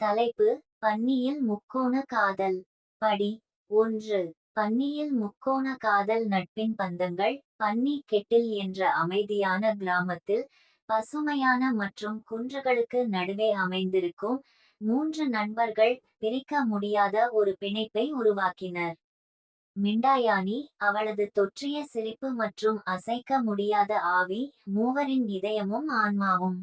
தலைப்பு பன்னியில் முக்கோண காதல். படி ஒன்று பன்னியில் முக்கோண காதல் நட்பின் பந்தங்கள் பன்னி கெட்டில் என்ற அமைதியான கிராமத்தில் பசுமையான மற்றும் குன்றுகளுக்கு நடுவே அமைந்திருக்கும் மூன்று நண்பர்கள் பிரிக்க முடியாத ஒரு பிணைப்பை உருவாக்கினர். மிண்டாயானி அவளது தொற்றிய சிரிப்பு மற்றும் அசைக்க முடியாத ஆவி மூவரின் இதயமும் ஆன்மாவும்.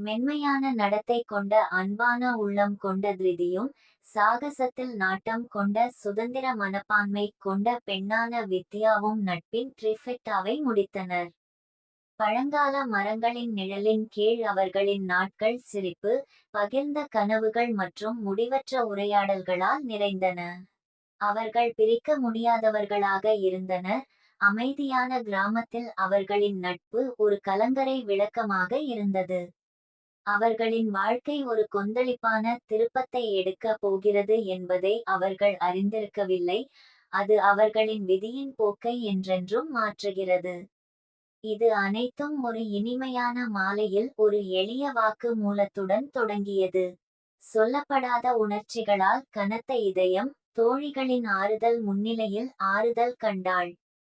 மென்மையான நடத்தை கொண்ட அன்பான உள்ளம் கொண்ட திருதியும் சாகசத்தில் நாட்டம் கொண்ட சுதந்திர மனப்பான்மை கொண்ட பெண்ணான வித்யாவும் நட்பின் ட்ரிஃபெக்டாவை முடித்தனர். பழங்கால மரங்களின் நிழலின் கீழ் அவர்களின் நாட்கள் சிரிப்பு பகிர்ந்த கனவுகள் மற்றும் முடிவற்ற உரையாடல்களால் நிறைந்தன. அவர்கள் பிரிக்க முடியாதவர்களாக இருந்தனர் அமைதியான கிராமத்தில் அவர்களின் நட்பு ஒரு கலங்கரை விளக்கமாக இருந்தது. அவர்களின் வாழ்க்கை ஒரு கொந்தளிப்பான திருப்பத்தை எடுக்க போகிறது என்பதை அவர்கள் அறிந்திருக்கவில்லை. அது அவர்களின் விதியின் போக்கை என்றென்றும் மாற்றுகிறது. இது அனைத்தும் ஒரு இனிமையான மாலையில் ஒரு எளிய வாக்கு மூலத்துடன் தொடங்கியது. சொல்லப்படாத உணர்ச்சிகளால் கனத்த இதயம் தோழிகளின் ஆறுதல் முன்னிலையில் ஆறுதல் கண்டாள்.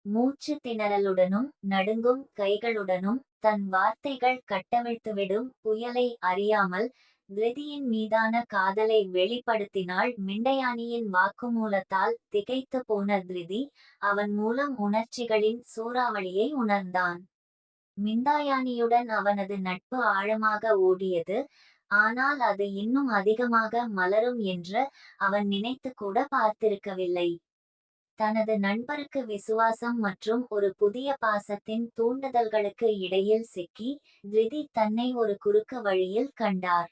மூச்சு திணறலுடனும் நடுங்கும் கைகளுடனும் தன் வார்த்தைகள் கட்டவிழ்த்துவிடும் புயலை அறியாமல் திருதியின் மீதான காதலை வெளிப்படுத்தினாள் மிண்டையானியின் வாக்குமூலத்தால் திகைத்து போன திருதி அவன் மூலம் உணர்ச்சிகளின் சூறாவளியை உணர்ந்தான். மிண்டாயானியுடன் அவனது நட்பு ஆழமாக ஓடியது ஆனால் அது இன்னும் அதிகமாக மலரும் என்று அவன் நினைத்து கூட பார்த்திருக்கவில்லை. தனது நண்பருக்கு விசுவாசம் மற்றும் ஒரு புதிய பாசத்தின் தூண்டுதல்களுக்கு இடையில் சிக்கி திருதி தன்னை ஒரு குறுக்கு வழியில் கண்டார்.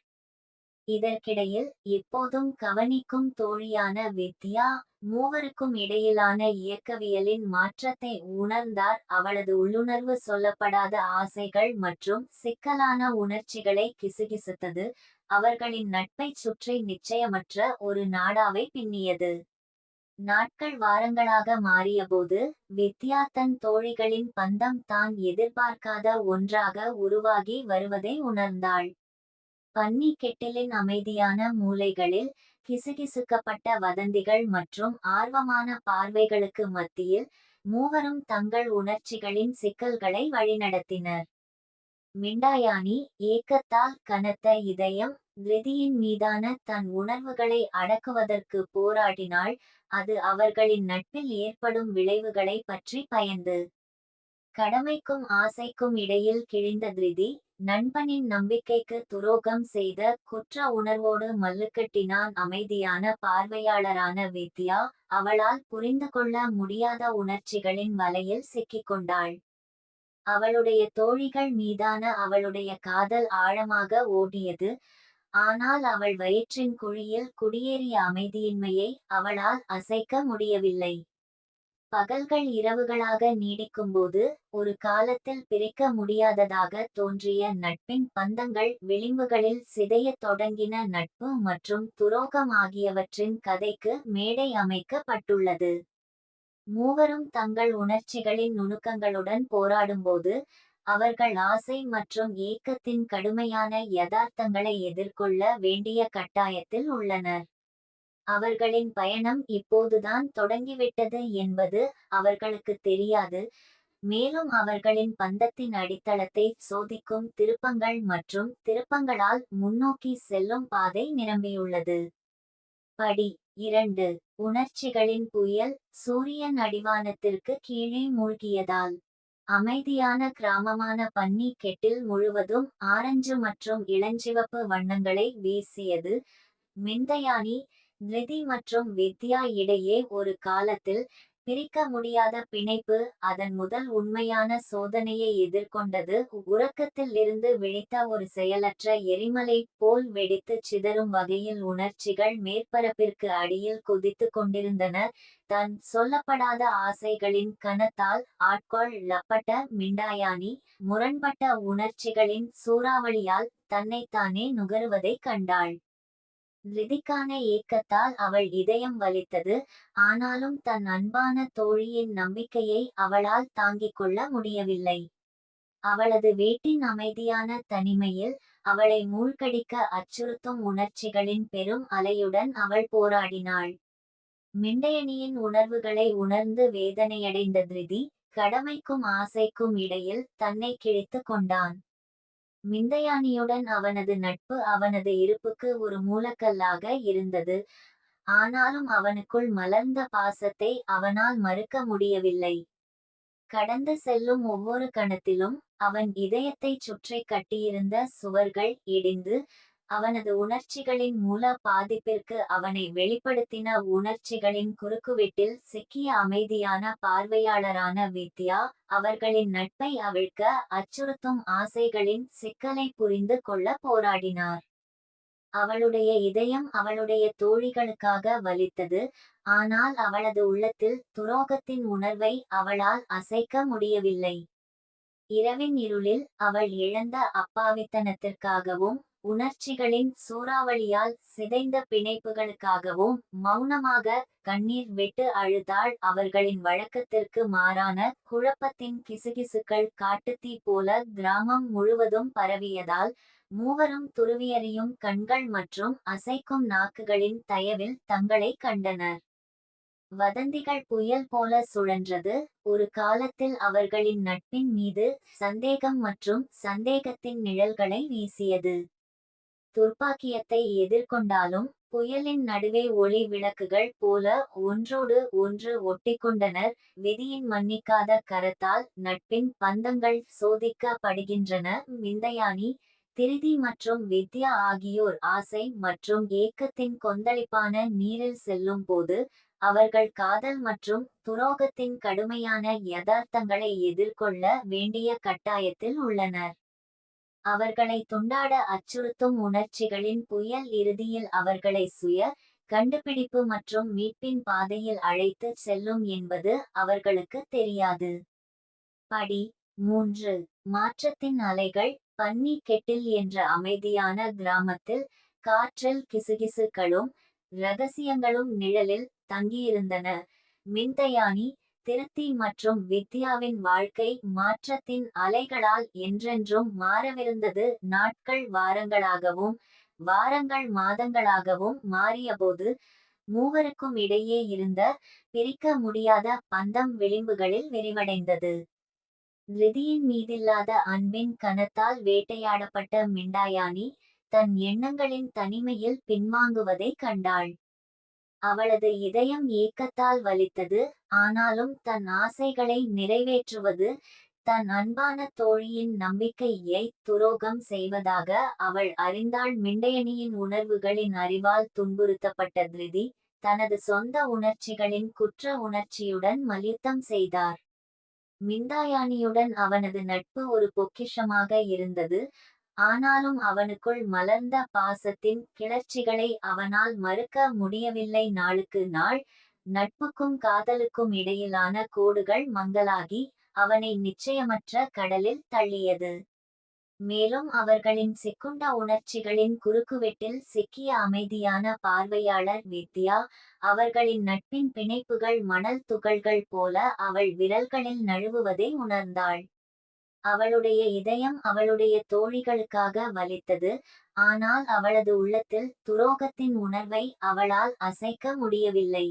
இதற்கிடையில் எப்போதும் கவனிக்கும் தோழியான வித்யா மூவருக்கும் இடையிலான இயக்கவியலின் மாற்றத்தை உணர்ந்தார். அவளது உள்ளுணர்வு சொல்லப்படாத ஆசைகள் மற்றும் சிக்கலான உணர்ச்சிகளை கிசுகிசுத்தது. அவர்களின் நட்பைச் சுற்றி நிச்சயமற்ற ஒரு நாடாவை பின்னியது. நாட்கள் வாரங்களாக மாறியபோது வித்யா தன் தோழிகளின் பந்தம் தான் எதிர்பார்க்காத ஒன்றாக உருவாகி வருவதை உணர்ந்தாள். பன்னி கெட்டிலின் அமைதியான மூலைகளில் கிசுகிசுக்கப்பட்ட வதந்திகள் மற்றும் ஆர்வமான பார்வைகளுக்கு மத்தியில் மூவரும் தங்கள் உணர்ச்சிகளின் சிக்கல்களை வழிநடத்தினர். மிண்டாயானி ஏக்கத்தால் கனத்த இதயம் திருதியின் மீதான தன் உணர்வுகளை அடக்குவதற்கு போராடினாள் அது அவர்களின் நட்பில் ஏற்படும் விளைவுகளை பற்றி பயந்து. கடமைக்கும் ஆசைக்கும் இடையில் கிழிந்த திருதி நண்பனின் நம்பிக்கைக்கு துரோகம் செய்த குற்ற உணர்வோடு மல்லுக்கட்டினான் அமைதியான பார்வையாளரான வித்யா அவளால் புரிந்து கொள்ள முடியாத உணர்ச்சிகளின் வலையில் சிக்கிக்கொண்டாள். அவளுடைய தோழிகள் மீதான அவளுடைய காதல் ஆழமாக ஓடியது ஆனால் அவள் வயிற்றின் குழியில் குடியேறிய அமைதியின்மையை அவளால் அசைக்க முடியவில்லை. பகல்கள் இரவுகளாக நீடிக்கும்போது ஒரு காலத்தில் பிரிக்க முடியாததாக தோன்றிய நட்பின் பந்தங்கள் விளிம்புகளில் சிதையத் தொடங்கின நட்பு மற்றும் துரோகம் ஆகியவற்றின் கதைக்கு மேடை அமைக்கப்பட்டுள்ளது. மூவரும் தங்கள் உணர்ச்சிகளின் நுணுக்கங்களுடன் போராடும்போது அவர்கள் ஆசை மற்றும் ஏக்கத்தின் கடுமையான யதார்த்தங்களை எதிர்கொள்ள வேண்டிய கட்டாயத்தில் உள்ளனர். அவர்களின் பயணம் இப்போதுதான் தொடங்கிவிட்டது என்பது அவர்களுக்கு தெரியாது. மேலும் அவர்களின் பந்தத்தின் அடித்தளத்தை சோதிக்கும் திருப்பங்கள் மற்றும் திருப்பங்களால் முன்னோக்கி செல்லும் பாதை நிரம்பியுள்ளது. படி இரண்டு. உணர்ச்சிகளின் புயல் சூரியன் அடிவானத்திற்கு கீழே மூழ்கியதால். அமைதியான கிராமமான பன்னி கெட்டில் முழுவதும் ஆரஞ்சு மற்றும் இளஞ்சிவப்பு வண்ணங்களை வீசியது. மிந்தயானி நிதி மற்றும் வித்யா இடையே ஒரு காலத்தில் பிரிக்க முடியாத பிணைப்பு அதன் முதல் உண்மையான சோதனையை எதிர்கொண்டது உறக்கத்தில் இருந்து விழித்த ஒரு செயலற்ற எரிமலை போல் வெடித்து சிதறும் வகையில் உணர்ச்சிகள் மேற்பரப்பிற்கு அடியில் குதித்து கொண்டிருந்தன. தன் சொல்லப்படாத ஆசைகளின் கனத்தால் ஆட்கொள்ளப்பட்ட மிண்டாயானி முரண்பட்ட உணர்ச்சிகளின் சூறாவளியால் தன்னைத்தானே நுகருவதைக் கண்டாள். ரிதிக்கான ஏக்கத்தால் அவள் இதயம் வலித்தது. ஆனாலும் தன் அன்பான தோழியின் நம்பிக்கையை அவளால் தாங்கிக் கொள்ள முடியவில்லை. அவளது வீட்டின் அமைதியான தனிமையில் அவளை மூழ்கடிக்க அச்சுறுத்தும் உணர்ச்சிகளின் பெரும் அலையுடன் அவள் போராடினாள். மிண்டையணியின் உணர்வுகளை உணர்ந்து வேதனையடைந்த திருதி கடமைக்கும் ஆசைக்கும் இடையில் தன்னை கிழித்துக் கொண்டான். மிந்தையானியுடன் அவனது நட்பு அவனது இருப்புக்கு ஒரு மூலக்கல்லாக இருந்தது. ஆனாலும் அவனுக்குள் மலர்ந்த பாசத்தை அவனால் மறுக்க முடியவில்லை. கடந்து செல்லும் ஒவ்வொரு கணத்திலும் அவன் இதயத்தைச் சுற்றி கட்டியிருந்த சுவர்கள் இடிந்து அவனது உணர்ச்சிகளின் மூல பாதிப்பிற்கு அவனை வெளிப்படுத்தின உணர்ச்சிகளின் குறுக்குவெட்டில் சிக்கிய அமைதியான பார்வையாளரான வித்யா அவர்களின் நட்பை அவிழ்க்க அச்சுறுத்தும் ஆசைகளின் சிக்கலை புரிந்து கொள்ள போராடினார். அவளுடைய இதயம் அவளுடைய தோழிகளுக்காக வலித்தது ஆனால் அவளது உள்ளத்தில் துரோகத்தின் உணர்வை அவளால் அசைக்க முடியவில்லை. இரவின் இருளில் அவள் இழந்த அப்பாவித்தனத்திற்காகவும் உணர்ச்சிகளின் சூறாவளியால் சிதைந்த பிணைப்புகளுக்காகவும் மௌனமாக கண்ணீர் விட்டு அழுதாள் அவர்களின் வழக்கத்திற்கு மாறான குழப்பத்தின் கிசுகிசுக்கள் காட்டுத்தீ போல கிராமம் முழுவதும் பரவியதால் மூவரும் துருவியறியும் கண்கள் மற்றும் அசைக்கும் நாக்குகளின் தயவில் தங்களை கண்டனர். வதந்திகள் புயல் போல சுழன்றது. ஒரு காலத்தில் அவர்களின் நட்பின் மீது சந்தேகம் மற்றும் சந்தேகத்தின் நிழல்களை வீசியது. துர்ப்பாக்கியத்தை எதிர்கொண்டாலும் புயலின் நடுவே ஒளி விளக்குகள் போல ஒன்றோடு ஒன்று ஒட்டிக்கொண்டனர். விதியின் மன்னிக்காத கரத்தால் நட்பின் பந்தங்கள் சோதிக்கப்படுகின்றன. விந்தையானி திருதி மற்றும் வித்யா ஆகியோர் ஆசை மற்றும் ஏக்கத்தின் கொந்தளிப்பான நீரில் செல்லும் போது அவர்கள் காதல் மற்றும் துரோகத்தின் கடுமையான யதார்த்தங்களை எதிர்கொள்ள வேண்டிய கட்டாயத்தில் உள்ளனர். அவர்களை துண்டாட அச்சுறுத்தும் உணர்ச்சிகளின் புயல் இறுதியில் அவர்களை சுய கண்டுபிடிப்பு மற்றும் மீட்பின் பாதையில் அழைத்து செல்லும் என்பது அவர்களுக்கு தெரியாது. படி மூன்று. மாற்றத்தின் அலைகள் பன்னி கெட்டில் என்ற அமைதியான கிராமத்தில் காற்றில் கிசுகிசுக்களும் ரகசியங்களும் நிழலில் தங்கியிருந்தன. மின்தயானி திருத்தி மற்றும் வித்யாவின் வாழ்க்கை மாற்றத்தின் அலைகளால் என்றென்றும் மாறவிருந்தது. நாட்கள் வாரங்களாகவும் வாரங்கள் மாதங்களாகவும் மாறியபோது மூவருக்கும் இடையே இருந்த பிரிக்க முடியாத பந்தம் விளிம்புகளில் விரிவடைந்தது. ரிதியின் மீதில்லாத அன்பின் கனத்தால் வேட்டையாடப்பட்ட மிண்டாயானி தன் எண்ணங்களின் தனிமையில் பின்வாங்குவதை கண்டாள். அவளது இதயம் ஏக்கத்தால் வலித்தது. ஆனாலும் தன் ஆசைகளை நிறைவேற்றுவது தன் அன்பான தோழியின் நம்பிக்கையை துரோகம் செய்வதாக அவள் அறிந்தாள். மிண்டையணியின் உணர்வுகளின் அறிவால் துன்புறுத்தப்பட்ட திருதி தனது சொந்த உணர்ச்சிகளின் குற்ற உணர்ச்சியுடன் மல்யுத்தம் செய்தார். மிந்தாயானியுடன் அவனது நட்பு ஒரு பொக்கிஷமாக இருந்தது. ஆனாலும் அவனுக்குள் மலர்ந்த பாசத்தின் கிளர்ச்சிகளை அவனால் மறுக்க முடியவில்லை. நாளுக்கு நாள் நட்புக்கும் காதலுக்கும் இடையிலான கோடுகள் மங்கலாகி அவனை நிச்சயமற்ற கடலில் தள்ளியது. மேலும் அவர்களின் சிக்குண்ட உணர்ச்சிகளின் குறுக்குவெட்டில் சிக்கிய அமைதியான பார்வையாளர் வித்யா அவர்களின் நட்பின் பிணைப்புகள் மணல் துகள்கள் போல அவள் விரல்களில் நழுவுவதை உணர்ந்தாள். அவளுடைய இதயம் அவளுடைய தோழிகளுக்காக வலித்தது. ஆனால் அவளது உள்ளத்தில் துரோகத்தின் உணர்வை அவளால் அசைக்க முடியவில்லை.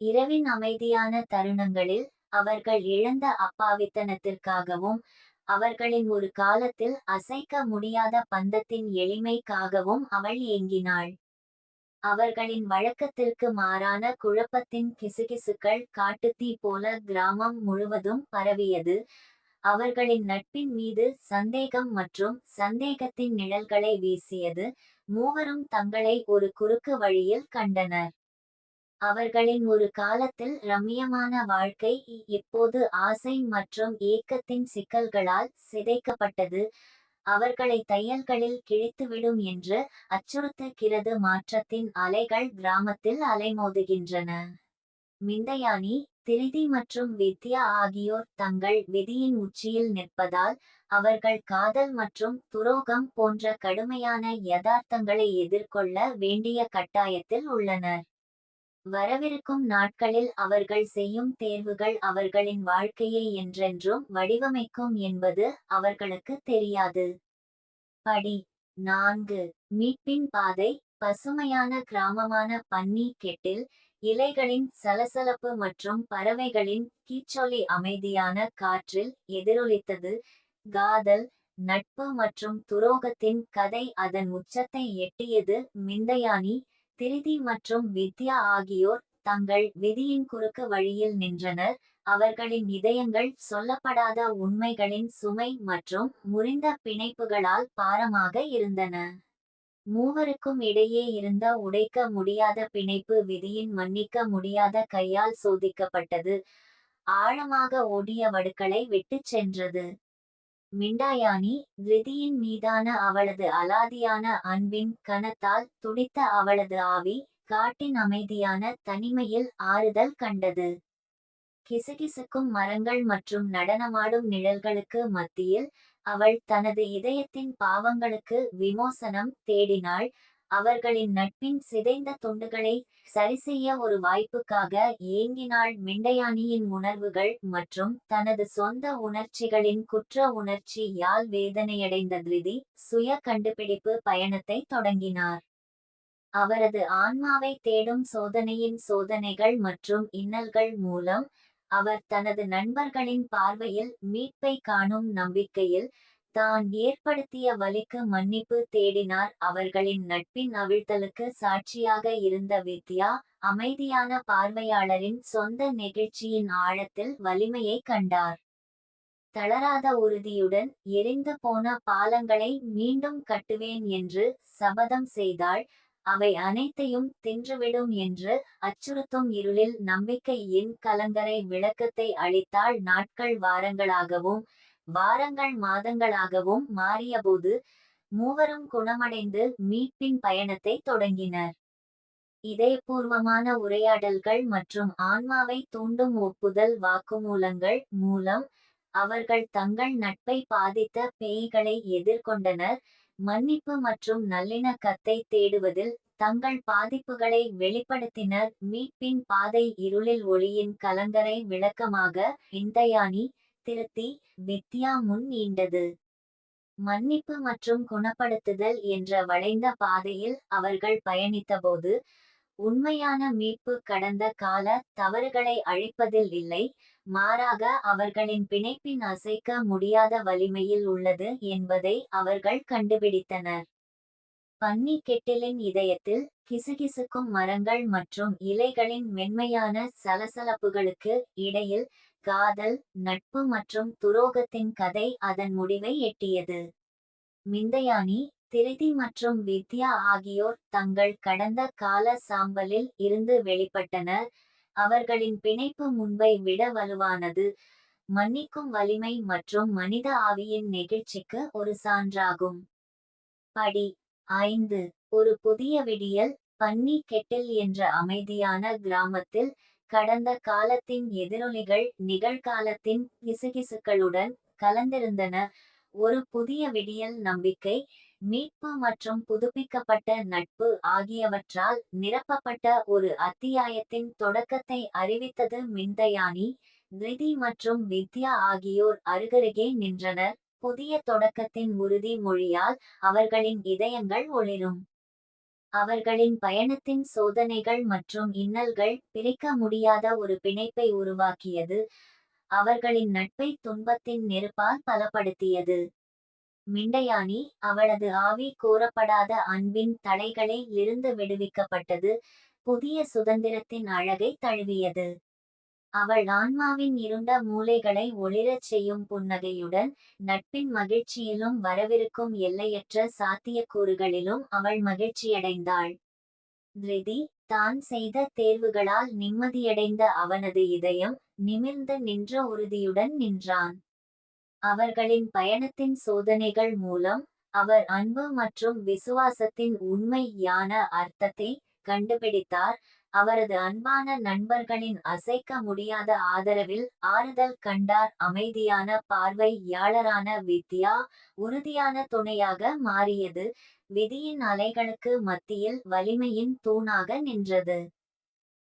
இரவின் அமைதியான தருணங்களில் அவர்கள் இழந்த அப்பாவித்தனத்திற்காகவும் அவர்களின் ஒரு காலத்தில் அசைக்க முடியாத பந்தத்தின் எளிமைக்காகவும் அவள் ஏங்கினாள். அவர்களின் வழக்கத்திற்கு மாறான குழப்பத்தின் கிசுகிசுக்கள் காட்டுத்தீ போல கிராமம் முழுவதும் பரவியது. அவர்களின் நட்பின் மீது சந்தேகம் மற்றும் சந்தேகத்தின் நிழல்களை வீசியது. மூவரும் தங்களை ஒரு குறுக்கு வழியில் கண்டனர். அவர்களின் ஒரு காலத்தில் ரம்மியமான வாழ்க்கை இப்போது ஆசை மற்றும் ஏக்கத்தின் சிக்கல்களால் சிதைக்கப்பட்டது. அவர்களை தையல்களில் கிழித்துவிடும் என்று அச்சுறுத்துகிறது மாற்றத்தின் அலைகள் கிராமத்தில் அலைமோதுகின்றன. மிந்தயானி திரிதி மற்றும் வித்யா ஆகியோர் தங்கள் விதியின் உச்சியில் நிற்பதால் அவர்கள் காதல் மற்றும் துரோகம் போன்ற கடுமையான யதார்த்தங்களை எதிர்கொள்ள வேண்டிய கட்டாயத்தில் உள்ளனர். வரவிருக்கும் நாட்களில் அவர்கள் செய்யும் தேர்வுகள் அவர்களின் வாழ்க்கையை என்றென்றும் வடிவமைக்கும் என்பது அவர்களுக்கு தெரியாது. படி நான்கு. மீட்பின் பாதை. பசுமையான கிராமமான பன்னி கெட்டில் இலைகளின் சலசலப்பு மற்றும் பறவைகளின் கீச்சொலி அமைதியான காற்றில் எதிரொலித்தது. காதல் நட்பு மற்றும் துரோகத்தின் கதை அதன் உச்சத்தை எட்டியது. மிந்தயானி திருதி மற்றும் வித்யா ஆகியோர் தங்கள் விதியின் குறுக்கு வழியில் நின்றனர். அவர்களின் இதயங்கள் சொல்லப்படாத உண்மைகளின் சுமை மற்றும் முறிந்த பிணைப்புகளால் பாரமாக இருந்தன. மூவருக்கும் இடையே இருந்த உடைக்க முடியாத பிணைப்பு விதியின் மன்னிக்க முடியாத கையால் சோதிக்கப்பட்டது. ஆழமாக ஓடிய வடுக்களை விட்டுச் சென்றது. மிண்டாயானி ரிதியின் மீதான அவளது அலாதியான அன்பின் கனத்தால் துடித்த அவளது ஆவி காட்டின் அமைதியான தனிமையில் ஆறுதல் கண்டது. கிசுகிசுக்கும் மரங்கள் மற்றும் நடனமாடும் நிழல்களுக்கு மத்தியில் அவள் தனது இதயத்தின் பாவங்களுக்கு விமோசனம் தேடினாள். அவர்களின் நட்பின் சிதைந்த துண்டுகளை சரிசெய்ய ஒரு வாய்ப்புக்காக ஏங்கினாள். மிண்டையானியின் உணர்வுகள் மற்றும் தனது சொந்த உணர்ச்சிகளின் குற்ற உணர்ச்சி யால் வேதனையடைந்த திருதி சுய கண்டுபிடிப்பு பயணத்தை தொடங்கினார். அவரது ஆன்மாவை தேடும் சோதனையின் சோதனைகள் மற்றும் இன்னல்கள் மூலம் அவர் தனது நண்பர்களின் பார்வையில் மீட்பை காணும் நம்பிக்கையில் தான் ஏற்படுத்திய வலிக்கு மன்னிப்பு தேடினார். அவர்களின் நட்பின் அவிழ்த்தலுக்கு சாட்சியாக இருந்த வித்யா அமைதியான பார்வையாளரின் சொந்த நெகிழ்ச்சியின் ஆழத்தில் வலிமையை கண்டார். தளராத உறுதியுடன் எரிந்து போன பாலங்களை மீண்டும் கட்டுவேன் என்று சபதம் செய்தாள். அவை அனைத்தையும் தின்றுவிடும் என்று அச்சுறுத்தும் இருளில் நம்பிக்கையின் கலங்கரை விளக்கத்தை அளித்தாள் நாட்கள் வாரங்களாகவும் வாரங்கள் மாதங்களாகவும் மாறியபோது மூவரும் குணமடைந்து மீட்பின் பயணத்தை தொடங்கினர். இதயபூர்வமான உரையாடல்கள் மற்றும் ஆன்மாவை தூண்டும் ஒப்புதல் வாக்குமூலங்கள் மூலம் அவர்கள் தங்கள் நட்பை பாதித்த பேய்களை எதிர்கொண்டனர். மன்னிப்பு மற்றும் நல்லிணக்கத்தை தேடுவதில் தங்கள் பாதிப்புகளை வெளிப்படுத்தினர். மீட்பின் பாதை இருளில் ஒளியின் கலங்கரை விளக்கமாக இந்தயானி திருத்தி வித்யா முன் நீண்டது. மன்னிப்பு மற்றும் குணப்படுத்துதல் என்ற வளைந்த பாதையில் அவர்கள் பயணித்தபோது உண்மையான மீட்பு கடந்த கால தவறுகளை அழிப்பதில் இல்லை. மாறாக அவர்களின் பிணைப்பின் அசைக்க முடியாத வலிமையில் உள்ளது என்பதை அவர்கள் கண்டுபிடித்தனர். பன்னி கெட்டிலின் இதயத்தில் கிசுகிசுக்கும் மரங்கள் மற்றும் இலைகளின் மென்மையான சலசலப்புகளுக்கு இடையில் காதல் நட்பு மற்றும் துரோகத்தின் கதை அதன் முடிவை எட்டியது. மிந்தையானி திரிதி மற்றும் வித்யா ஆகியோர் தங்கள் கடந்த கால சாம்பலில் இருந்து வெளிப்பட்டனர். அவர்களின் பிணைப்பு முன்பை விட வலுவானது. மன்னிக்கும் வலிமை மற்றும் மனித ஆவியின் நெகிழ்ச்சிக்கு ஒரு சான்றாகும். படி ஐந்து. ஒரு புதிய விடியல் பன்னி கெட்டில் என்ற அமைதியான கிராமத்தில் கடந்த காலத்தின் எதிரொலிகள் நிகழ்காலத்தின் கிசுகிசுக்களுடன் கலந்திருந்தன. ஒரு புதிய விடியல் நம்பிக்கை மீட்பு மற்றும் புதுப்பிக்கப்பட்ட நட்பு ஆகியவற்றால் நிரப்பப்பட்ட ஒரு அத்தியாயத்தின் தொடக்கத்தை அறிவித்தது மிந்தயானி நிதி மற்றும் வித்யா ஆகியோர் அருகருகே நின்றனர். புதிய தொடக்கத்தின் உறுதி மொழியால் அவர்களின் இதயங்கள் ஒளிரும். அவர்களின் பயணத்தின் சோதனைகள் மற்றும் இன்னல்கள் பிரிக்க முடியாத ஒரு பிணைப்பை உருவாக்கியது. அவர்களின் நட்பை துன்பத்தின் நெருப்பால் பலப்படுத்தியது. மிண்டையானி அவளது ஆவி கூறப்படாத அன்பின் தடைகளில் இருந்து விடுவிக்கப்பட்டது புதிய சுதந்திரத்தின் அழகை தழுவியது. அவள் ஆன்மாவின் இருண்ட மூலைகளை ஒளிரச் செய்யும் புன்னகையுடன் நட்பின் மகிழ்ச்சியிலும் வரவிருக்கும் எல்லையற்ற சாத்தியக்கூறுகளிலும் அவள் மகிழ்ச்சியடைந்தாள். திருதி தான் செய்த தேர்வுகளால் நிம்மதியடைந்த அவனது இதயம் நிமிர்ந்து நின்ற உறுதியுடன் நின்றான். அவர்களின் பயணத்தின் சோதனைகள் மூலம் அவர் அன்பு மற்றும் விசுவாசத்தின் உண்மையான அர்த்தத்தை கண்டுபிடித்தார். அவரது அன்பான நண்பர்களின் அசைக்க முடியாத ஆதரவில் ஆறுதல் கண்டார். அமைதியான பார்வையாளரான வித்யா உறுதியான துணையாக மாறியது. விதியின் அலைகளுக்கு மத்தியில் வலிமையின் தூணாக நின்றது.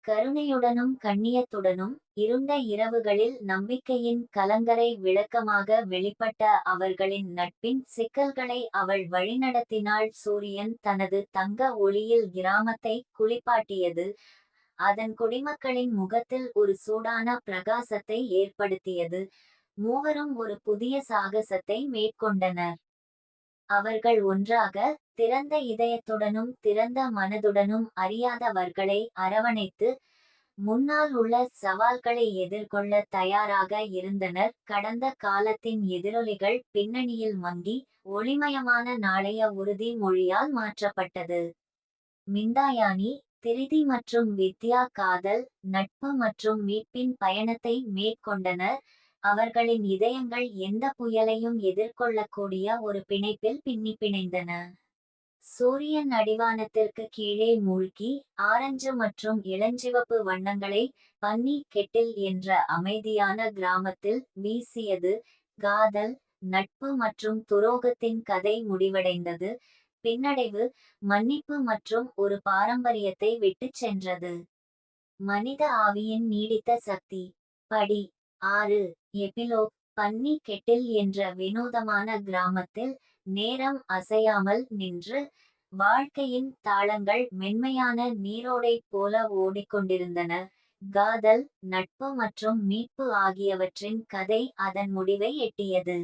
கருணையுடனும் கண்ணியத்துடனும் இருண்ட இரவுகளில் நம்பிக்கையின் கலங்கரை விளக்கமாக வெளிப்பட்ட அவர்களின் நட்பின் சிக்கல்களை அவள் வழிநடத்தினாள் சூரியன் தனது தங்க ஒளியில் கிராமத்தை குளிப்பாட்டியது. அதன் குடிமக்களின் முகத்தில் ஒரு சூடான பிரகாசத்தை ஏற்படுத்தியது. மூவரும் ஒரு புதிய சாகசத்தை மேற்கொண்டனர். அவர்கள் ஒன்றாக திறந்த இதயத்துடனும் திறந்த மனதுடனும் அறியாதவர்களை அரவணைத்து முன்னால் உள்ள சவால்களை எதிர்கொள்ள தயாராக இருந்தனர். கடந்த காலத்தின் எதிரொலிகள் பின்னணியில் மங்கி ஒளிமயமான நாளைய உறுதி மொழியால் மாற்றப்பட்டது. மிந்தாயானி திரிதி மற்றும் வித்யா காதல் நட்பு மற்றும் மீட்பின் பயணத்தை மேற்கொண்டனர். அவர்களின் இதயங்கள் எந்த புயலையும் எதிர்கொள்ளக்கூடிய ஒரு பிணைப்பில் பின்னி பிணைந்தன. சூரியன் அடிவானத்திற்கு கீழே மூழ்கி ஆரஞ்சு மற்றும் இளஞ்சிவப்பு வண்ணங்களை பன்னி கெட்டில் என்ற அமைதியான கிராமத்தில் வீசியது காதல் நட்பு மற்றும் துரோகத்தின் கதை முடிவடைந்தது. பின்னடைவு மன்னிப்பு மற்றும் ஒரு பாரம்பரியத்தை விட்டு சென்றது. மனித ஆவியின் நீடித்த சக்தி. படி ஆறு எபிலோக் பன்னி கெட்டில் என்ற வினோதமான கிராமத்தில் நேரம் அசையாமல் நின்று வாழ்க்கையின் தாளங்கள் மென்மையான நீரோடை போல ஓடிக்கொண்டிருந்தன. காதல் நட்பு மற்றும் மீட்பு ஆகியவற்றின் கதை அதன் முடிவை எட்டியது.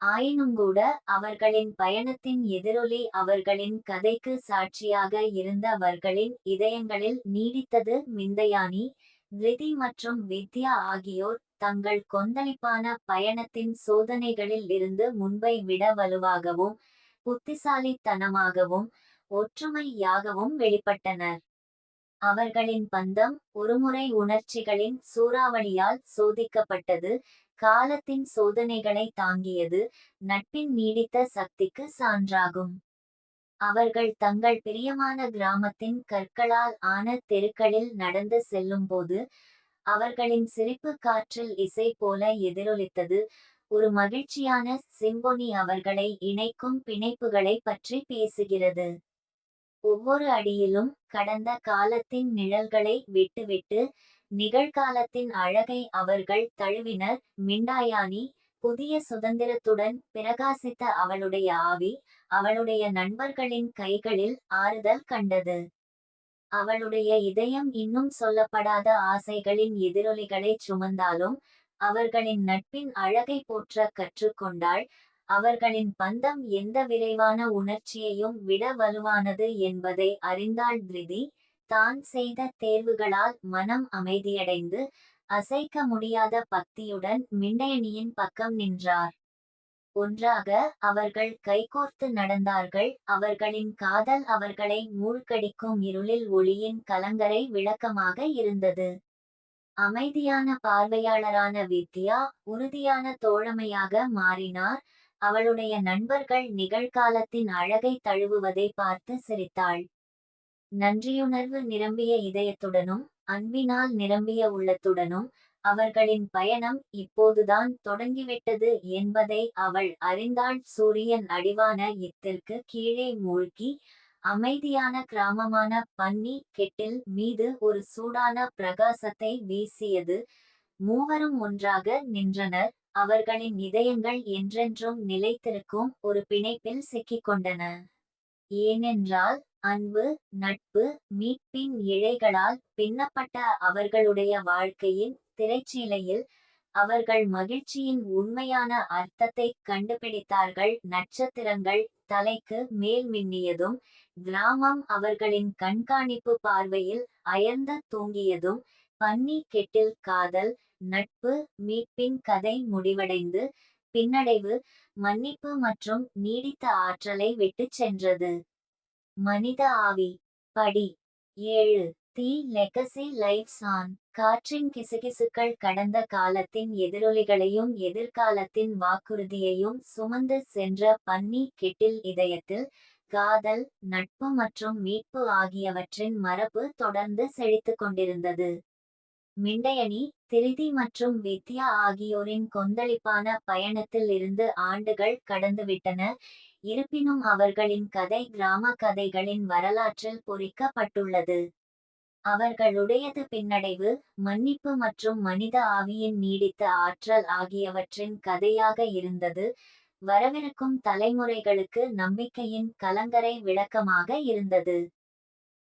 ஆயினும்கூட அவர்களின் பயணத்தின் எதிரொலி அவர்களின் கதைக்கு சாட்சியாக இருந்தவர்களின் இதயங்களில் நீடித்தது மிந்தயானி ரிதி மற்றும் வித்யா ஆகியோர் தங்கள் கொந்தளிப்பான பயணத்தின் சோதனைகளில் இருந்து முன்பை விட வலுவாகவும் புத்திசாலித்தனமாகவும் ஒற்றுமையாகவும் வெளிப்பட்டனர். அவர்களின் பந்தம் ஒருமுறை உணர்ச்சிகளின் சூறாவளியால் சோதிக்கப்பட்டது காலத்தின் சோதனைகளை தாங்கியது நட்பின் நீடித்த சக்திக்கு சான்றாகும். அவர்கள் தங்கள் பிரியமான கிராமத்தின் கற்களால் ஆன தெருக்களில் நடந்து செல்லும்போது அவர்களின் சிரிப்பு காற்றில் இசை போல எதிரொலித்தது. ஒரு மகிழ்ச்சியான சிம்பொனி அவர்களை இணைக்கும் பிணைப்புகளை பற்றி பேசுகிறது. ஒவ்வொரு அடியிலும் கடந்த காலத்தின் நிழல்களை விட்டுவிட்டு நிகழ்காலத்தின் அழகை அவர்கள் தழுவினர். மிண்டாயானி புதிய சுதந்திரத்துடன் பிரகாசித்த அவளுடைய ஆவி அவளுடைய நண்பர்களின் கைகளில் ஆறுதல் கண்டது. அவளுடைய இதயம் இன்னும் சொல்லப்படாத ஆசைகளின் எதிரொலிகளை சுமந்தாலும் அவர்களின் நட்பின் அழகை போற்ற கற்றுக்கொண்டாள். அவர்களின் பந்தம் எந்த விரைவான உணர்ச்சியையும் விட வலுவானது என்பதை அறிந்தாள் திருதி. தான் செய்த தேர்வுகளால் மனம் அமைதியடைந்து அசைக்க முடியாத பக்தியுடன் மிண்டையணியின் பக்கம் நின்றார். ஒன்றாக அவர்கள் கைகோர்த்து நடந்தார்கள். அவர்களின் காதல் அவர்களை மூழ்கடிக்கும் இருளில் ஒளியின் கலங்கரை விளக்கமாக இருந்தது. அமைதியான பார்வையாளரான வித்யா உறுதியான தோழமையாக மாறினார். அவளுடைய நண்பர்கள் நிகழ்காலத்தின் அழகை தழுவுவதை பார்த்து சிரித்தாள். நன்றியுணர்வு நிரம்பிய இதயத்துடனும் அன்பினால் நிரம்பிய உள்ளத்துடனும் அவர்களின் பயணம் இப்போதுதான் தொடங்கிவிட்டது என்பதை அவள் அறிந்தாள் சூரியன் அடிவான இத்திற்கு கீழே மூழ்கி அமைதியான கிராமமான பன்னி கெட்டில் மீது ஒரு சூடான பிரகாசத்தை வீசியது. மூவரும் ஒன்றாக நின்றனர். அவர்களின் இதயங்கள் என்றென்றும் நிலைத்திருக்கும் ஒரு பிணைப்பில் சிக்கிக்கொண்டன. ஏனென்றால் அன்பு நட்பு மீட்பின் இழைகளால் பின்னப்பட்ட அவர்களுடைய வாழ்க்கையின் திரைச்சீலையில் அவர்கள் மகிழ்ச்சியின் உண்மையான அர்த்தத்தை கண்டுபிடித்தார்கள். நட்சத்திரங்கள் தலைக்கு மேல் மின்னியதும் கிராமம் அவர்களின் கண்காணிப்பு பார்வையில் அயர்ந்து தூங்கியதும் பன்னி கெட்டில் காதல் நட்பு மீட்பின் கதை முடிவடைந்து பின்னடைவு மன்னிப்பு மற்றும் நீடித்த ஆற்றலை விட்டுச் சென்றது. மனித ஆவி. படி. ஏழு. தி லெகசி லைஃப்ஸ் ஆன் காற்றின் கிசுகிசுக்கள் கடந்த காலத்தின் எதிரொலிகளையும் எதிர்காலத்தின் வாக்குறுதியையும் சுமந்து சென்ற பன்னி கெட்டில் இதயத்தில் காதல் நட்பு மற்றும் மீட்பு ஆகியவற்றின் மரபு தொடர்ந்து செழித்து கொண்டிருந்தது. மிண்டையணி திருதி மற்றும் வித்யா ஆகியோரின் கொந்தளிப்பான பயணத்தில் இருந்து ஆண்டுகள் கடந்துவிட்டன. இருப்பினும் அவர்களின் கதை கிராம கதைகளின் வரலாற்றில் பொறிக்கப்பட்டுள்ளது. அவர்களுடையது பின்னடைவு மன்னிப்பு மற்றும் மனித ஆவியின் நீடித்த ஆற்றல் ஆகியவற்றின் கதையாக இருந்தது. வரவிருக்கும் தலைமுறைகளுக்கு நம்பிக்கையின் கலங்கரை விளக்கமாக இருந்தது.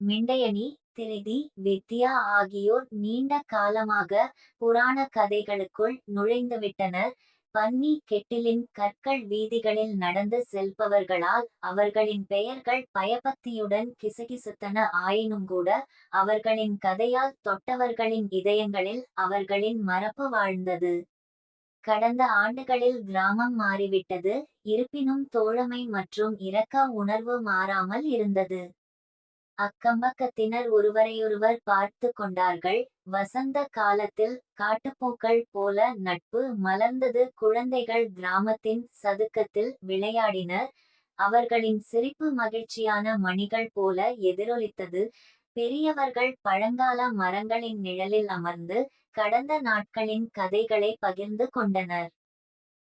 மிண்டையணி திரிதி வித்யா ஆகியோர் நீண்ட காலமாக புராண கதைகளுக்குள் நுழைந்துவிட்டனர். பன்னி கெட்டிலின் கற்கள் வீதிகளில் நடந்து செல்பவர்களால் அவர்களின் பெயர்கள் பயபக்தியுடன் கிசுகிசுத்தன ஆயினுங்கூட அவர்களின் கதையால் தொட்டவர்களின் இதயங்களில் அவர்களின் மரப்பு வாழ்ந்தது. கடந்த ஆண்டுகளில் கிராமம் மாறிவிட்டது இருப்பினும் தோழமை மற்றும் இரக்க உணர்வு மாறாமல் இருந்தது. அக்கம்பக்கத்தினர் ஒருவரையொருவர் பார்த்து கொண்டார்கள் வசந்த காலத்தில் காட்டுப்பூக்கள் போல நட்பு மலர்ந்தது குழந்தைகள் கிராமத்தின் சதுக்கத்தில் விளையாடினர். அவர்களின் சிரிப்பு மகிழ்ச்சியான மணிகள் போல எதிரொலித்தது. பெரியவர்கள் பழங்கால மரங்களின் நிழலில் அமர்ந்து கடந்த நாட்களின் கதைகளை பகிர்ந்து கொண்டனர்.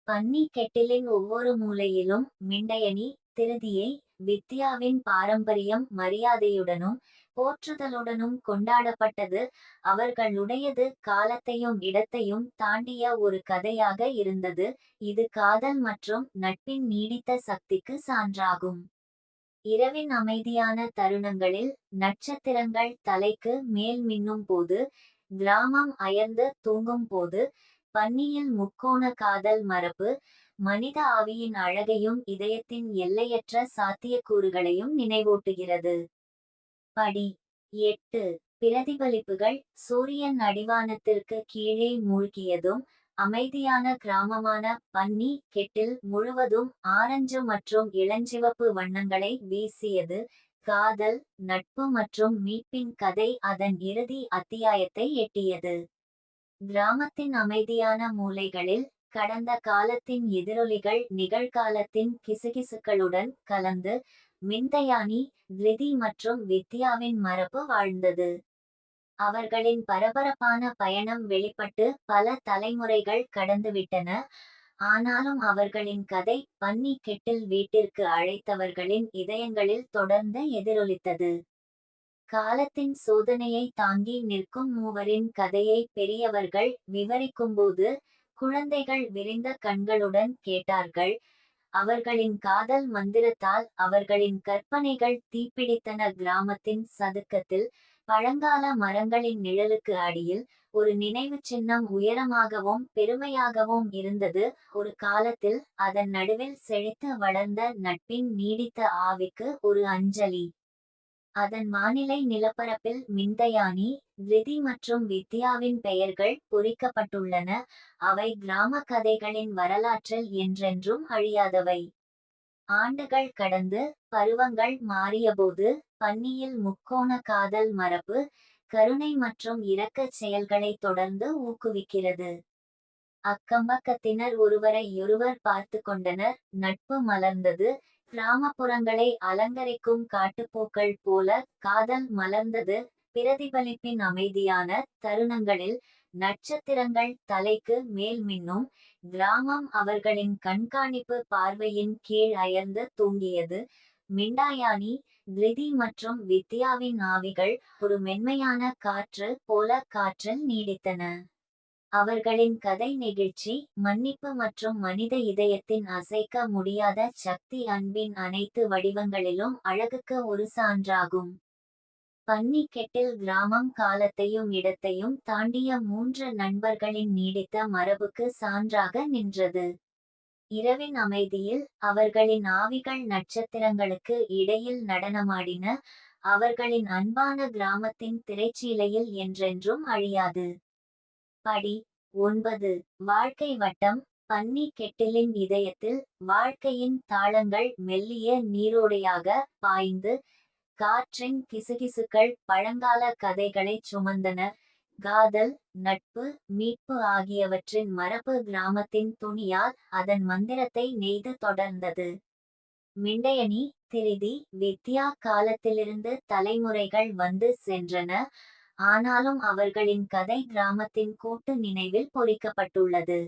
பன்னி கெட்டிலின் ஒவ்வொரு மூலையிலும் மிண்டையணி திருதியை வித்யாவின் பாரம்பரியம் மரியாதையுடனும் போற்றுதலுடனும் கொண்டாடப்பட்டது. அவர்களுடையது காலத்தையும் இடத்தையும் தாண்டிய ஒரு கதையாக இருந்தது. இது காதல் மற்றும் நட்பின் நீடித்த சக்திக்கு சான்றாகும். இரவின் அமைதியான தருணங்களில் நட்சத்திரங்கள் தலைக்கு மேல் மின்னும் போது கிராமம் அயர்ந்து தூங்கும் போது பன்னியில் முக்கோண காதல் மரபு மனித ஆவியின் அழகையும் இதயத்தின் எல்லையற்ற சாத்தியக்கூறுகளையும் நினைவூட்டுகிறது. படி எட்டு. பிரதிபலிப்புகள் சூரியன் அடிவானத்திற்கு கீழே மூழ்கியதும் அமைதியான கிராமமான பன்னி கெட்டில் முழுவதும் ஆரஞ்சு மற்றும் இளஞ்சிவப்பு வண்ணங்களை வீசியது. காதல் நட்பு மற்றும் மீட்பின் கதை அதன் இறுதி அத்தியாயத்தை எட்டியது. கிராமத்தின் அமைதியான மூலைகளில் கடந்த காலத்தின் எதிரொலிகள் நிகழ்காலத்தின் கிசுகிசுக்களுடன் கலந்து மிந்தயானி திரிதி மற்றும் வித்யாவின் மரபு வாழ்ந்தது. அவர்களின் பரபரப்பான பயணம் வெளிப்பட்டு பல தலைமுறைகள் கடந்துவிட்டன. ஆனாலும் அவர்களின் கதை பன்னி கெட்டில் வீட்டிற்கு அழைத்தவர்களின் இதயங்களில் தொடர்ந்து எதிரொலித்தது. காலத்தின் சோதனையை தாங்கி நிற்கும் மூவரின் கதையை பெரியவர்கள் விவரிக்கும்போது குழந்தைகள் விரிந்த கண்களுடன் கேட்டார்கள். அவர்களின் காதல் மந்திரத்தால் அவர்களின் கற்பனைகள் தீப்பிடித்தன கிராமத்தின் சதுக்கத்தில் பழங்கால மரங்களின் நிழலுக்கு அடியில் ஒரு நினைவு சின்னம் உயரமாகவும் பெருமையாகவும் இருந்தது. ஒரு காலத்தில் அதன் நடுவில் செழித்து வளர்ந்த நட்பின் நீடித்த ஆவிக்கு ஒரு அஞ்சலி. அதன் வானிலை நிலப்பரப்பில் மிந்தயானி திரிதி மற்றும் வித்யாவின் பெயர்கள் பொறிக்கப்பட்டுள்ளன. அவை கிராம கதைகளின் வரலாற்றில் என்றென்றும் அழியாதவை. ஆண்டுகள் கடந்து பருவங்கள் மாறியபோது பன்னியில் முக்கோண காதல் மரபு கருணை மற்றும் இரக்கச் செயல்களை தொடர்ந்து ஊக்குவிக்கிறது. அக்கம்பக்கத்தினர் ஒருவரை ஒருவர் பார்த்து கொண்டனர். நட்பு மலர்ந்தது. கிராமப்புறங்களை அலங்கரிக்கும் காட்டுப்பூக்கள் போல காதல் மலர்ந்தது பிரதிபலிப்பின் அமைதியான தருணங்களில் நட்சத்திரங்கள் தலைக்கு மேல் மின்னும் கிராமம் அவர்களின் கண்காணிப்பு பார்வையின் கீழ் அயர்ந்து தூங்கியது. மிண்டாயானி திரிதி மற்றும் வித்யாவின் ஆவிகள் ஒரு மென்மையான காற்று போல காற்றில் நீடித்தன. அவர்களின் கதை நெகிழ்ச்சி மன்னிப்பு மற்றும் மனித இதயத்தின் அசைக்க முடியாத சக்தி அன்பின் அனைத்து வடிவங்களிலும் அழகுக்கு ஒரு சான்றாகும். பன்னி கெட்டில் கிராமம் காலத்தையும் இடத்தையும் தாண்டிய மூன்று நண்பர்களின் நீடித்த மரபுக்கு சான்றாக நின்றது. இரவின் அமைதியில் அவர்களின் ஆவிகள் நட்சத்திரங்களுக்கு இடையில் நடனமாடின அவர்களின் அன்பான கிராமத்தின் திரைச்சீலையில் என்றென்றும் அழியாது. படி ஒன்பது. வாழ்க்கை வட்டம் பன்னி கெட்டிலின் இதயத்தில் வாழ்க்கையின் தாளங்கள் மெல்லிய நீரோடையாக பாய்ந்து காற்றின் கிசுகிசுக்கள் பழங்கால கதைகளை சுமந்தன. காதல் நட்பு மீட்பு ஆகியவற்றின் மரபு கிராமத்தின் துணியால் அதன் மந்திரத்தை நெய்து தொடர்ந்தது. மிண்டையணி திரிதி வித்யா காலத்திலிருந்து தலைமுறைகள் வந்து சென்றன. ஆனாலும் அவர்களின் கதை கிராமத்தின் கூட்டு நினைவில் பொறிக்கப்பட்டுள்ளது.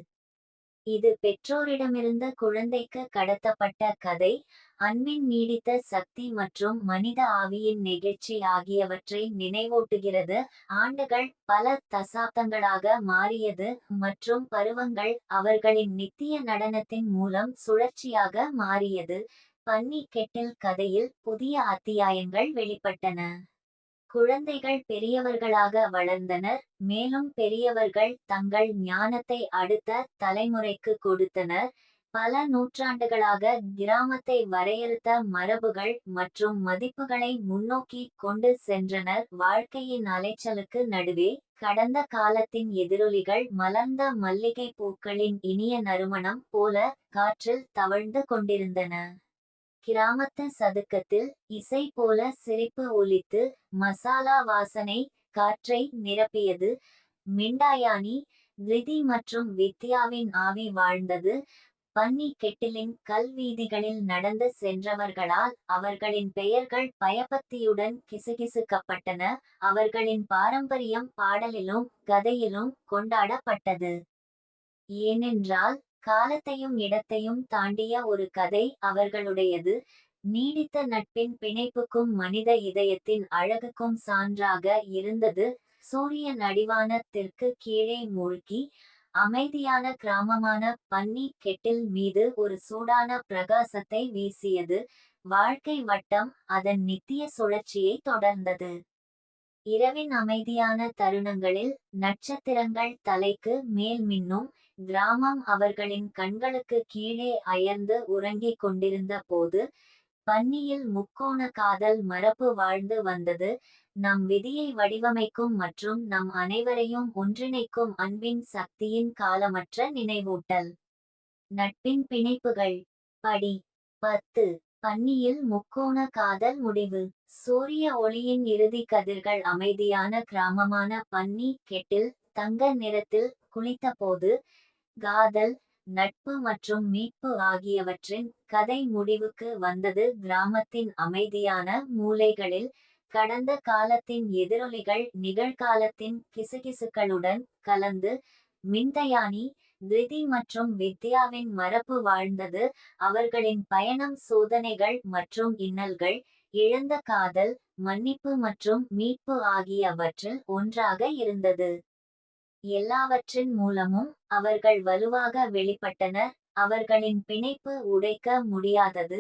இது பெற்றோரிடமிருந்த குழந்தைக்கு கடத்தப்பட்ட கதை அன்பின் நீடித்த சக்தி மற்றும் மனித ஆவியின் நெகிழ்ச்சி ஆகியவற்றை நினைவூட்டுகிறது. ஆண்டுகள் பல தசாப்தங்களாக மாறியது மற்றும் பருவங்கள் அவர்களின் நித்திய நடனத்தின் மூலம் சுழற்சியாக மாறியது. பன்னி கெட்டில் கதையில் புதிய அத்தியாயங்கள் வெளிப்பட்டன. குழந்தைகள் பெரியவர்களாக வளர்ந்தனர். மேலும் பெரியவர்கள் தங்கள் ஞானத்தை அடுத்த தலைமுறைக்கு கொடுத்தனர். பல நூற்றாண்டுகளாக கிராமத்தை வரையறுத்த மரபுகள் மற்றும் மதிப்புகளை முன்னோக்கி கொண்டு சென்றனர். வாழ்க்கையின் அலைச்சலுக்கு நடுவே கடந்த காலத்தின் எதிரொலிகள் மலர்ந்த மல்லிகை பூக்களின் இனிய நறுமணம் போல காற்றில் தவழ்ந்து கொண்டிருந்தன. கிராமத்து சதுக்கத்தில் இசை போல சிரிப்பு ஒலித்து மசாலா வாசனை காற்றை நிரப்பியது. மிண்டாயானி விதி மற்றும் வித்யாவின் ஆவி வாழ்ந்தது. பன்னி கெட்டிலின் கல்வீதிகளில் நடந்து சென்றவர்களால் அவர்களின் பெயர்கள் பயபக்தியுடன் கிசுகிசுக்கப்பட்டன. அவர்களின் பாரம்பரியம் பாடலிலும் கதையிலும் கொண்டாடப்பட்டது. ஏனென்றால் காலத்தையும் இடத்தையும் தாண்டிய ஒரு கதை அவர்களுடையது. நீடித்த நட்பின் பிணைப்புக்கும் மனித இதயத்தின் அழகுக்கும் சான்றாக இருந்தது. சூரியன் அடிவானத்திற்கு கீழே மூழ்கி அமைதியான கிராமமான பன்னி கெட்டில் மீது ஒரு சூடான பிரகாசத்தை வீசியது. வாழ்க்கை வட்டம் அதன் நித்திய சுழற்சியை தொடர்ந்தது. இரவின் அமைதியான தருணங்களில் நட்சத்திரங்கள் தலைக்கு மேல் மின்னும் கிராமம் அவர்களின் கண்களுக்கு கீழே அயர்ந்து உறங்கிக் கொண்டிருந்த போது பன்னியில் முக்கோண காதல் மரபு வாழ்ந்து வந்தது. நம் விதியை வடிவமைக்கும் மற்றும் நம் அனைவரையும் ஒன்றிணைக்கும் அன்பின் சக்தியின் காலமற்ற நினைவூட்டல். நட்பின் பிணைப்புகள். படி. பத்து. பன்னியில் முக்கோண காதல் முடிவு. சூரிய ஒளியின் இறுதி கதிர்கள் அமைதியான கிராமமான பன்னி கெட்டில் தங்க நிறத்தில் குளித்தபோது காதல் நட்பு மற்றும் மீட்பு ஆகியவற்றின் கதை முடிவுக்கு வந்தது கிராமத்தின் அமைதியான மூலைகளில். கடந்த காலத்தின் எதிரொலிகள் நிகழ்காலத்தின் கிசுகிசுக்களுடன் கலந்து. மின்தயானி திதி மற்றும் வித்யாவின் மரபு வாழ்ந்தது. அவர்களின் பயணம் சோதனைகள் மற்றும் இன்னல்கள் இழந்த காதல் மன்னிப்பு மற்றும் மீட்பு ஆகியவற்றில் ஒன்றாக இருந்தது. எல்லாவற்றின் மூலமும் அவர்கள் வலுவாக வெளிப்பட்டனர். அவர்களின் பிணைப்பு உடைக்க முடியாதது.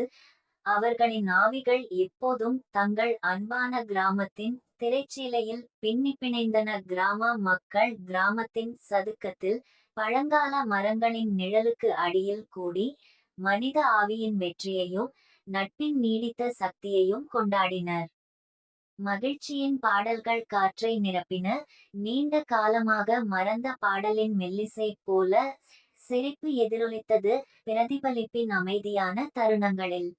அவர்களின் ஆவிகள் எப்போதும் தங்கள் அன்பான கிராமத்தின் திரைச்சீலையில் பின்னி பிணைந்தன. கிராம மக்கள் கிராமத்தின் சதுக்கத்தில் பழங்கால மரங்களின் நிழலுக்கு அடியில் கூடி மனித ஆவியின் வெற்றியையும் நட்பின் நீடித்த சக்தியையும் கொண்டாடினர். மகிழ்ச்சியின் பாடல்கள் காற்றை நிரப்பின நீண்ட காலமாக மறந்த பாடலின் மெல்லிசை போல சிரிப்பு எதிரொலித்தது பிரதிபலிப்பின் அமைதியான தருணங்களில்.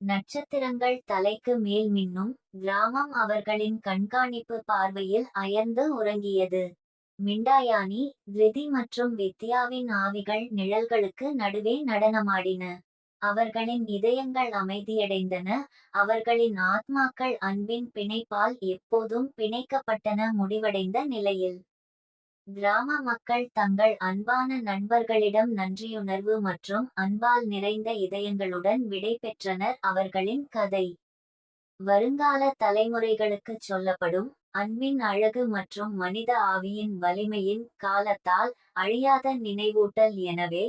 நட்சத்திரங்கள் தலைக்கு மேல் மின்னும் கிராமம் அவர்களின் கண்காணிப்பு பார்வையில் அயர்ந்து உறங்கியது. மிண்டாயானி ரிதி மற்றும் வித்யாவின் ஆவிகள் நிழல்களுக்கு நடுவே நடனமாடின. அவர்களின் இதயங்கள் அமைதியடைந்தன. அவர்களின் ஆத்மாக்கள் அன்பின் பிணைப்பால் எப்போதும் பிணைக்கப்பட்டன முடிவடைந்த நிலையில். கிராம மக்கள் தங்கள் அன்பான நண்பர்களிடம் நன்றியுணர்வு மற்றும் அன்பால் நிறைந்த இதயங்களுடன் விடைபெற்றனர் அவர்களின் கதை. வருங்கால தலைமுறைகளுக்கு சொல்லப்படும் அன்பின் அழகு மற்றும் மனித ஆவியின் வலிமையின் காலத்தால் அழியாத நினைவூட்டல் எனவே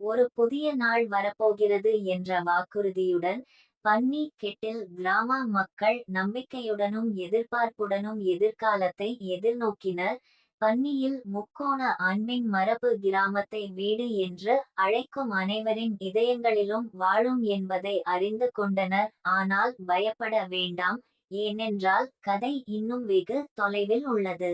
ஒரு புதிய நாள் வரப்போகிறது என்ற வாக்குறுதியுடன் பன்னி கெட்டில் கிராம மக்கள் நம்பிக்கையுடனும் எதிர்பார்ப்புடனும் எதிர்காலத்தை எதிர்நோக்கினர். பன்னியில் முக்கோண அன்பின் மரபு கிராமத்தை வீடு என்று அழைக்கும் அனைவரின் இதயங்களிலும் வாழும் என்பதை அறிந்து கொண்டனர். ஆனால் பயப்பட வேண்டாம் ஏனென்றால் கதை இன்னும் வெகு தொலைவில் உள்ளது.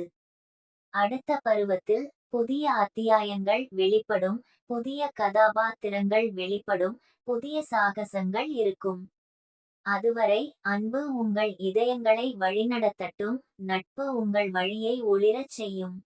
அடுத்த பருவத்தில் புதிய அத்தியாயங்கள் வெளிப்படும். புதிய கதாபாத்திரங்கள் வெளிப்படும் புதிய சாகசங்கள் இருக்கும். அதுவரை அன்பு உங்கள் இதயங்களை வழிநடத்தட்டும் நட்பு உங்கள் வழியை ஒளிரச் செய்யும்.